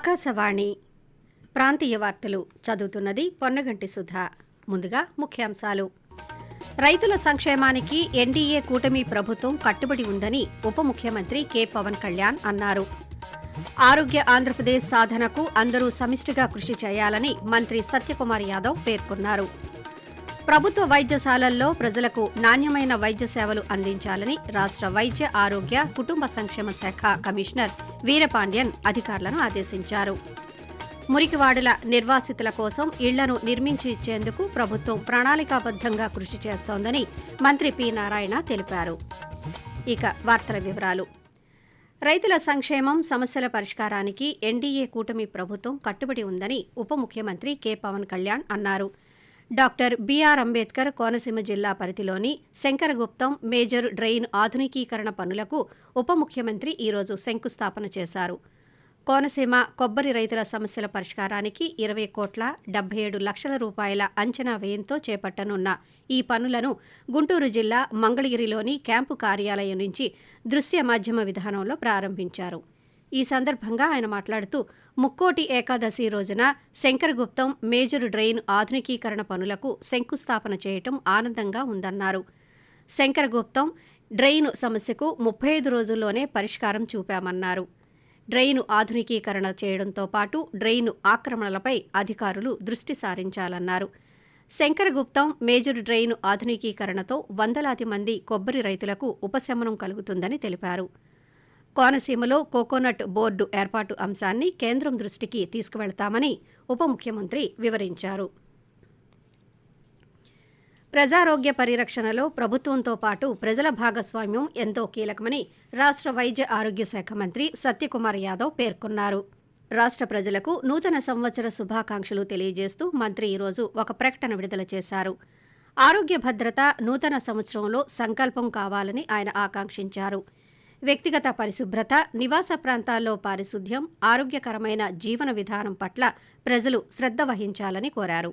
ఆకాశవాణి ప్రాంతీయ వార్తలు చదువుతున్నది పొన్నగంటి సుధా. ముందుగా ముఖ్యాంశాలు. రైతుల సంక్షేమానికి ఎన్డీఏ కూటమి ప్రభుత్వం కట్టుబడి ఉందని ఉప ముఖ్యమంత్రి కె. పవన్ కళ్యాణ్ అన్నారు. ఆరోగ్య ఆంధ్రప్రదేశ్ సాధనకు అందరూ సమిష్టిగా కృషి చేయాలని మంత్రి సత్యకుమార్ యాదవ్ పేర్కొన్నారు. ప్రభుత్వ వైద్యశాలల్లో ప్రజలకు నాణ్యమైన వైద్య సేవలు అందించాలని రాష్ట్ర వైద్య ఆరోగ్య కుటుంబ సంక్షేమ శాఖ కమిషనర్ వీరపాండ్యన్ అధికారులను ఆదేశించారు. మురికివాడుల నిర్వాసితుల కోసం ఇళ్ళను నిర్మించి ఇచ్చేందుకు ప్రభుత్వం ప్రణాళికాబద్దంగా కృషి చేస్తోందని మంత్రి పి నారాయణ తెలిపారు. ఇక వార్తల వివరాలు. రైతుల సంక్షేమం సమస్యల పరిష్కారానికి ఎన్డీఏ కూటమి ప్రభుత్వం కట్టుబడి ఉందని ఉప ముఖ్యమంత్రి కె పవన్ కళ్యాణ్ అన్నారు. డాక్టర్ బీఆర్ అంబేద్కర్ కోనసీమ జిల్లా పరిధిలోని శంకరగుప్తం మేజర్ డ్రెయిన్ ఆధునికీకరణ పనులకు ఉప ముఖ్యమంత్రి ఈరోజు శంకుస్థాపన చేశారు. కోనసీమ కొబ్బరి రైతుల సమస్యల పరిష్కారానికి ఇరవై కోట్ల డెబ్బై ఏడు లక్షల రూపాయల అంచనా వ్యయంతో చేపట్టనున్న ఈ పనులను గుంటూరు జిల్లా మంగళగిరిలోని క్యాంపు కార్యాలయం నుంచి దృశ్య మాధ్యమ విధానంలో ప్రారంభించారు. ఈ సందర్భంగా ఆయన మాట్లాడుతూ ముక్కోటి ఏకాదశి రోజున శంకరగుప్తం మేజర్ డ్రైన్ ఆధునికీకరణ పనులకు శంకుస్థాపన చేయటం ఆనందంగా ఉందన్నారు. శంకరగుప్తం డ్రైన్ సమస్యకు ముప్పై ఐదు రోజుల్లోనే పరిష్కారం చూపామన్నారు. డ్రెయిన్ ఆధునికీకరణ చేయడంతో పాటు డ్రెయిన్ ఆక్రమణలపై అధికారులు దృష్టి సారించాలన్నారు. శంకరగుప్తం మేజర్ డ్రెయిన్ ఆధునికీకరణతో వందలాది మంది కొబ్బరి రైతులకు ఉపశమనం కలుగుతుందని తెలిపారు. కోనసీమలో కోకోనట్ బోర్డు ఏర్పాటు అంశాన్ని కేంద్రం దృష్టికి తీసుకువెళతామని ఉప ముఖ్యమంత్రి వివరించారు. ప్రజారోగ్య పరిరక్షణలో ప్రభుత్వంతో పాటు ప్రజల భాగస్వామ్యం ఎంతో కీలకమని రాష్ట్ర వైద్య ఆరోగ్య శాఖ మంత్రి సత్యకుమార్ యాదవ్ పేర్కొన్నారు. రాష్ట్ర ప్రజలకు నూతన సంవత్సర శుభాకాంక్షలు తెలియజేస్తూ మంత్రి ఈరోజు ఒక ప్రకటన విడుదల చేశారు. ఆరోగ్య భద్రత నూతన సంవత్సరంలో సంకల్పం కావాలని ఆయన ఆకాంక్షించారు. వ్యక్తిగత పరిశుభ్రత నివాస ప్రాంతాల్లో పారిశుద్ధ్యం ఆరోగ్యకరమైన జీవన విధానం పట్ల ప్రజలు శ్రద్ధ వహించాలని కోరారు.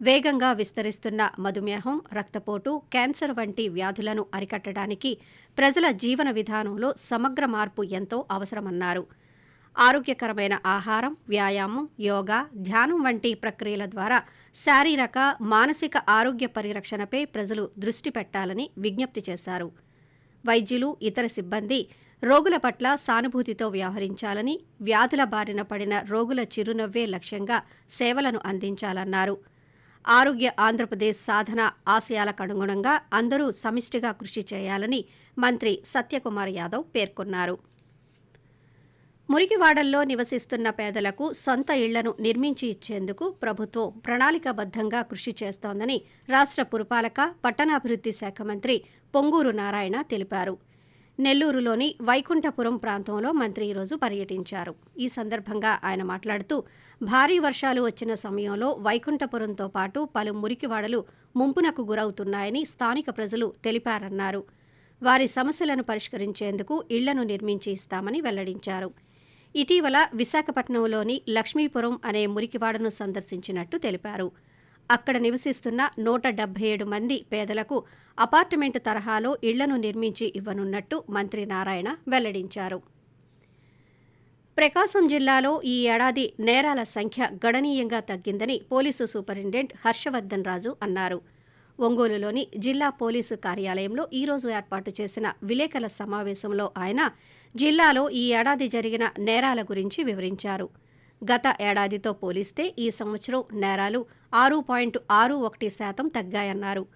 వేగంగా విస్తరిస్తున్న మధుమేహం రక్తపోటు క్యాన్సర్ వంటి వ్యాధులను అరికట్టడానికి ప్రజల జీవన విధానంలో సమగ్ర మార్పు ఎంతో అవసరమన్నారు. ఆరోగ్యకరమైన ఆహారం వ్యాయామం యోగా ధ్యానం వంటి ప్రక్రియల ద్వారా శారీరక మానసిక ఆరోగ్య పరిరక్షణపై ప్రజలు దృష్టి పెట్టాలని విజ్ఞప్తి చేశారు. వైద్యులు ఇతర సిబ్బంది రోగుల పట్ల సానుభూతితో వ్యవహరించాలని వ్యాధుల బారిన పడిన రోగుల చిరునవ్వే లక్ష్యంగా సేవలను అందించాలన్నారు. ఆరోగ్య ఆంధ్రప్రదేశ్ సాధన ఆశయాలకు అనుగుణంగా అందరూ సమిష్టిగా కృషి చేయాలని మంత్రి సత్యకుమార్ యాదవ్ పేర్కొన్నారు. మురికివాడల్లో నివసిస్తున్న పేదలకు సొంత ఇళ్ళను నిర్మించి ఇచ్చేందుకు ప్రభుత్వం ప్రణాళికాబద్దంగా కృషి చేస్తోందని రాష్ట్ర పురపాలక పట్టణాభివృద్ధి శాఖ మంత్రి పొంగూరు నారాయణ తెలిపారు. నెల్లూరులోని వైకుంఠపురం ప్రాంతంలో మంత్రి ఈరోజు పర్యటించారు. ఈ సందర్భంగా ఆయన మాట్లాడుతూ భారీ వర్షాలు వచ్చిన సమయంలో వైకుంఠపురంతో పాటు పలు మురికివాడలు ముంపునకు గురవుతున్నాయని స్థానిక ప్రజలు తెలిపారన్నారు. వారి సమస్యలను పరిష్కరించేందుకు ఇళ్ళను నిర్మించి ఇస్తామని వెల్లడించారు. ఇటీవల విశాఖపట్నంలోని లక్ష్మీపురం అనే మురికివాడను సందర్శించినట్టు తెలిపారు. అక్కడ నివసిస్తున్న నూట డెబ్బై ఏడు మంది పేదలకు అపార్ట్మెంట్ తరహాలో ఇళ్ళను నిర్మించి ఇవ్వనున్నట్టు మంత్రి నారాయణ వెల్లడించారు. ప్రకాశం జిల్లాలో ఈ ఏడాది నేరాల సంఖ్య గణనీయంగా తగ్గిందని పోలీసు సూపరింటెండెంట్ హర్షవర్ధన్ రాజు అన్నారు. ఒంగోలులోని జిల్లా పోలీసు కార్యాలయంలో ఈరోజు ఏర్పాటు చేసిన విలేకరుల సమావేశంలో ఆయన జిల్లాలో ఈ ఏడాది జరిగిన నేరాల గురించి వివరించారు. గత ఏడాదితో పోలిస్తే ఈ సంవత్సరం నేరాలు ఆరు పాయింట్ ఆరు ఒకటి శాతం తగ్గాయన్నారు.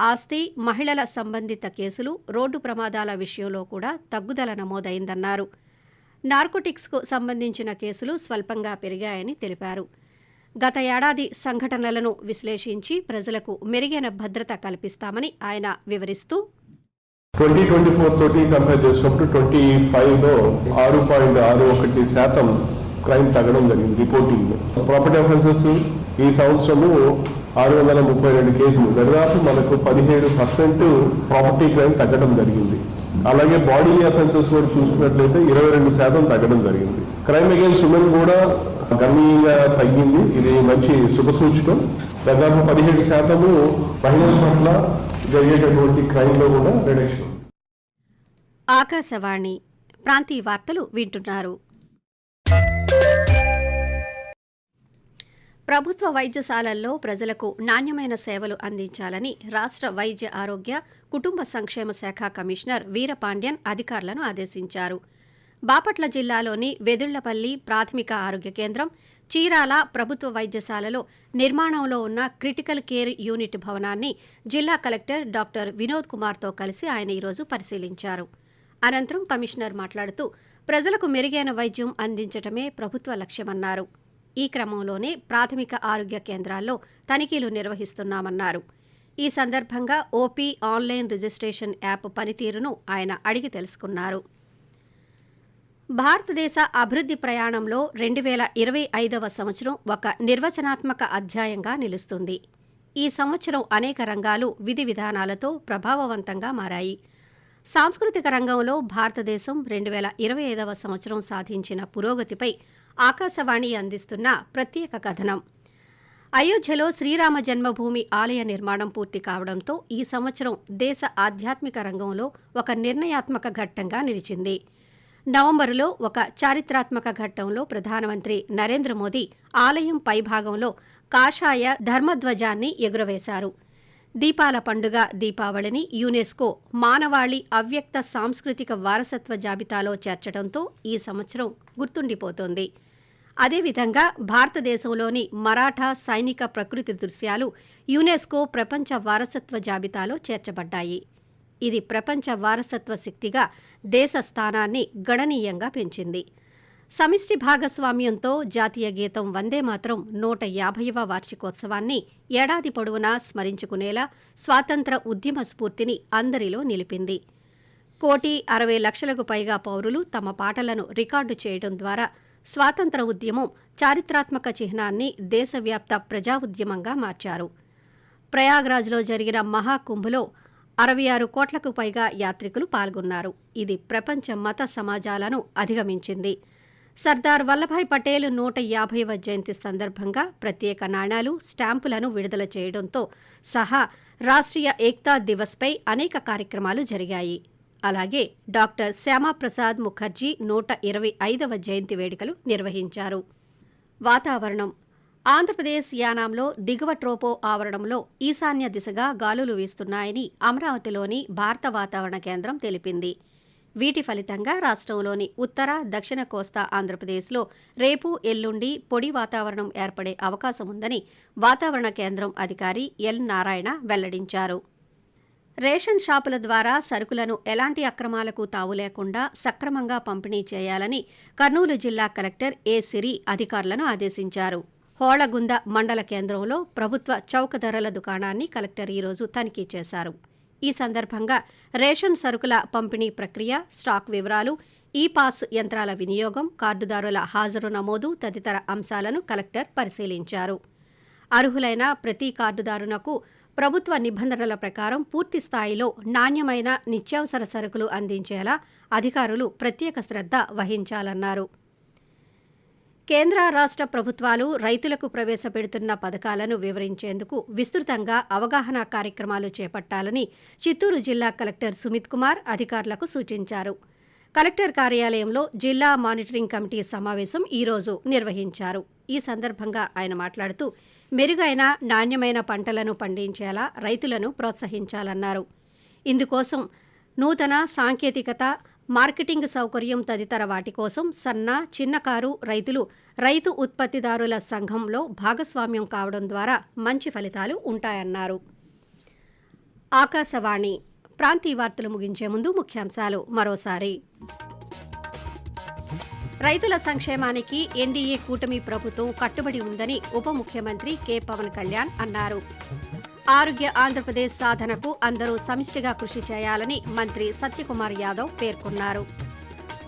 ఆస్తి మహిళల సంబంధిత కేసులు రోడ్డు ప్రమాదాల విషయంలో కూడా తగ్గుదల నమోదైందన్నారు. నార్కోటిక్స్కు సంబంధించిన కేసులు స్వల్పంగా పెరిగాయని తెలిపారు. గత ఏడాది సంఘటనలను విశ్లేషించి ప్రజలకు మెరుగైన భద్రత కల్పిస్తామని ఆయన వివరిస్తూ ట్వంటీ ట్వంటీ ఫోర్ తోటి కంపేర్ చేసినప్పుడు ట్వంటీ ఫైవ్లో ఆరు పాయింట్ ఆరు ఒకటి శాతం క్రైమ్ తగ్గడం జరిగింది రిపోర్టింగ్. ప్రాపర్టీ అఫెన్సెస్ ఈ సంవత్సరము ఆరు వందల ముప్పై రెండు కేసులు దాదాపు మనకు పదిహేడు పర్సెంట్ ప్రాపర్టీ క్రైమ్ తగ్గడం జరిగింది. అలాగే బాడీ అఫెన్సెస్ కూడా చూసుకున్నట్లయితే ఇరవై రెండు శాతం తగ్గడం జరిగింది. క్రైమ్ అగేన్స్ ఉమెన్ కూడా గణనీయంగా తగ్గింది. ఇది మంచి శుభ సూచకం. దాదాపు పదిహేడు శాతము మహిళల పట్ల జరిగేటటువంటి క్రైమ్లో కూడా రిడక్షన్ ఆకాశవాణి ప్రాంతీయ వార్తలు వింటున్నారు. ప్రభుత్వ వైద్యశాలల్లో ప్రజలకు నాణ్యమైన సేవలు అందించాలని రాష్ట్ర వైద్య ఆరోగ్య కుటుంబ సంక్షేమ శాఖ కమిషనర్ వీరపాండ్యన్ అధికారులను ఆదేశించారు. బాపట్ల జిల్లాలోని వెదుళ్ళపల్లి ప్రాథమిక ఆరోగ్య కేంద్రం చీరాల ప్రభుత్వ వైద్యశాలలో నిర్మాణంలో ఉన్న క్రిటికల్ కేర్ యూనిట్ భవనాన్ని జిల్లా కలెక్టర్ డాక్టర్ వినోద్ కుమార్తో కలిసి ఆయన ఈరోజు పరిశీలించారు. అనంతరం కమిషనర్ మాట్లాడుతూ ప్రజలకు మెరుగైన వైద్యం అందించటమే ప్రభుత్వ లక్ష్యమన్నారు. ఈ క్రమంలోనే ప్రాథమిక ఆరోగ్య కేంద్రాల్లో తనిఖీలు నిర్వహిస్తున్నామన్నారు. ఈ సందర్భంగా ఓపీ ఆన్లైన్ రిజిస్ట్రేషన్ యాప్ పనితీరును ఆయన అడిగి తెలుసుకున్నారు. భారతదేశ అభివృద్ధి ప్రయాణంలో రెండు వేల ఇరవై ఐదవ సంవత్సరం ఒక నిర్వచనాత్మక అధ్యాయంగా నిలుస్తుంది. ఈ సంవత్సరం అనేక రంగాలు విధి విధానాలతో ప్రభావవంతంగా మారాయి. సాంస్కృతిక రంగంలో భారతదేశం రెండు వేల ఇరవై ఐదవ సంవత్సరం సాధించిన పురోగతిపై ఆకాశవాణి అందిస్తున్న ప్రత్యేక కథనం. అయోధ్యలో శ్రీరామ జన్మభూమి ఆలయ నిర్మాణం పూర్తి కావడంతో ఈ సంవత్సరం దేశ ఆధ్యాత్మిక రంగంలో ఒక నిర్ణయాత్మక ఘట్టంగా నిలిచింది. నవంబరులో ఒక చారిత్రాత్మక ఘట్టంలో ప్రధానమంత్రి నరేంద్ర మోదీ ఆలయం పైభాగంలో కాషాయ ధర్మధ్వజాన్ని ఎగురవేశారు. దీపాల పండుగ దీపావళిని యునెస్కో మానవాళి అవ్యక్త సాంస్కృతిక వారసత్వ జాబితాలో చేర్చడంతో ఈ సంవత్సరం గుర్తుండిపోతోంది. అదేవిధంగా భారతదేశంలోని మరాఠా సైనిక ప్రకృతి దృశ్యాలు యునెస్కో ప్రపంచ వారసత్వ జాబితాలో చేర్చబడ్డాయి. ఇది ప్రపంచ వారసత్వ శక్తిగా దేశ స్థానాన్ని గణనీయంగా పెంచింది. సమిష్టి భాగస్వామ్యంతో జాతీయ గీతం వందే మాత్రం నూట యాభైవ వార్షికోత్సవాన్ని ఏడాది పొడవునా స్మరించుకునేలా స్వాతంత్ర ఉద్యమ స్ఫూర్తిని అందరిలో నిలిపింది. కోటి అరవై లక్షలకు పైగా పౌరులు తమ పాటలను రికార్డు చేయడం ద్వారా స్వాతంత్ర ఉద్యమం చారిత్రాత్మక చిహ్నాన్ని దేశవ్యాప్త ప్రజా ఉద్యమంగా మార్చారు. ప్రయాగ్రాజ్లో జరిగిన మహాకుంభలో అరవై ఆరు కోట్లకు పైగా యాత్రికులు పాల్గొన్నారు. ఇది ప్రపంచ మత సమాజాలను అధిగమించింది. సర్దార్ వల్లభాయ్ పటేల్ నూట యాభైవ జయంతి సందర్భంగా ప్రత్యేక నాణాలు స్టాంపులను విడుదల చేయడంతో సహా రాష్ట్రీయ ఏక్తా దివస్పై అనేక కార్యక్రమాలు జరిగాయి. అలాగే డాక్టర్ శ్యామాప్రసాద్ ముఖర్జీ నూట ఇరవై ఐదవ జయంతి వేడుకలు నిర్వహించారు. వాతావరణం. ఆంధ్రప్రదేశ్ యానాంలో దిగువ ట్రోపో ఆవరణంలో ఈశాన్య దిశగా గాలులు వీస్తున్నాయని అమరావతిలోని భారత వాతావరణ కేంద్రం తెలిపింది. వీటి ఫలితంగా రాష్ట్రంలోని ఉత్తర దక్షిణ కోస్తా ఆంధ్రప్రదేశ్లో రేపు ఎల్లుండి పొడి వాతావరణం ఏర్పడే అవకాశం ఉందని వాతావరణ కేంద్రం అధికారి ఎల్ నారాయణ వెల్లడించారు. రేషన్ షాపుల ద్వారా సరుకులను ఎలాంటి అక్రమాలకు తావు లేకుండా సక్రమంగా పంపిణీ చేయాలని కర్నూలు జిల్లా కలెక్టర్ ఏ సిరి అధికారులను ఆదేశించారు. హోళగుంద మండల కేంద్రంలో ప్రభుత్వ చౌక ధరల దుకాణాన్ని కలెక్టర్ ఈరోజు తనిఖీ చేశారు. ఈ సందర్భంగా రేషన్ సరుకుల పంపిణీ ప్రక్రియ స్టాక్ వివరాలు ఈ పాస్ యంత్రాల వినియోగం కార్డుదారుల హాజరు నమోదు తదితర అంశాలను కలెక్టర్ పరిశీలించారు. అర్హులైన ప్రతి కార్డుదారునకు ప్రభుత్వ నిబంధనల ప్రకారం పూర్తి స్థాయిలో నాణ్యమైన నిత్యావసర సరుకులు అందించేలా అధికారులు ప్రత్యేక శ్రద్ధ వహించాలన్నారు. కేంద్ర రాష్ట్ర ప్రభుత్వాలు రైతులకు ప్రవేశపెడుతున్న పథకాలను వివరించేందుకు విస్తృతంగా అవగాహన కార్యక్రమాలు చేపట్టాలని చిత్తూరు జిల్లా కలెక్టర్ సుమిత్ కుమార్ అధికారులకు సూచించారు. కలెక్టర్ కార్యాలయంలో జిల్లా మానిటరింగ్ కమిటీ సమావేశం ఈరోజు నిర్వహించారు. ఈ సందర్భంగా ఆయన మాట్లాడుతూ మెరుగైన నాణ్యమైన పంటలను పండించేలా రైతులను ప్రోత్సహించాలన్నారు. ఇందుకోసం నూతన సాంకేతికత మార్కెటింగ్ సౌకర్యం తదితర వాటి కోసం సన్న చిన్నకారు రైతులు రైతు ఉత్పత్తిదారుల సంఘంలో భాగస్వామ్యం కావడం ద్వారా మంచి ఫలితాలు ఉంటాయన్నారు. ఆకాశవాణి ప్రాంతీయ వార్తలు ముగించే ముందు ముఖ్యాంశాలు మరోసారి. రైతుల సంక్షేమానికి ఎన్డీఏ కూటమి ప్రభుత్వం కట్టుబడి ఉందని ఉప ముఖ్యమంత్రి కె పవన్ కళ్యాణ్ అన్నారు. ఆరోగ్య ఆంధ్రప్రదేశ్ సాధనకు అందరూ సమిష్టిగా కృషి చేయాలని మంత్రి సత్యకుమార్ యాదవ్ పేర్కొన్నారు.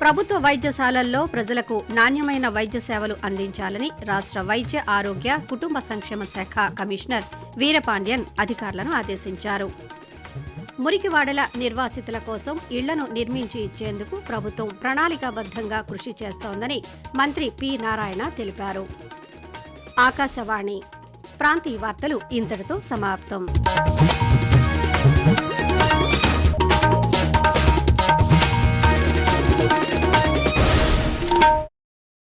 ప్రభుత్వ వైద్యశాలల్లో ప్రజలకు నాణ్యమైన వైద్య సేవలు అందించాలని రాష్ట్ర వైద్య ఆరోగ్య కుటుంబ సంక్షేమ శాఖ కమిషనర్ వీరపాండ్యన్ అధికారులను ఆదేశించారు. మురికివాడల నిర్వాసితుల కోసం ఇళ్ళను నిర్మించి ఇచ్చేందుకు ప్రభుత్వం ప్రణాళికాబద్ధంగా కృషి చేస్తోందని మంత్రి పి నారాయణ తెలిపారు. ఆకాశవాణి ప్రాంతీయ వార్తలు ఇంతటితో సమాప్తం.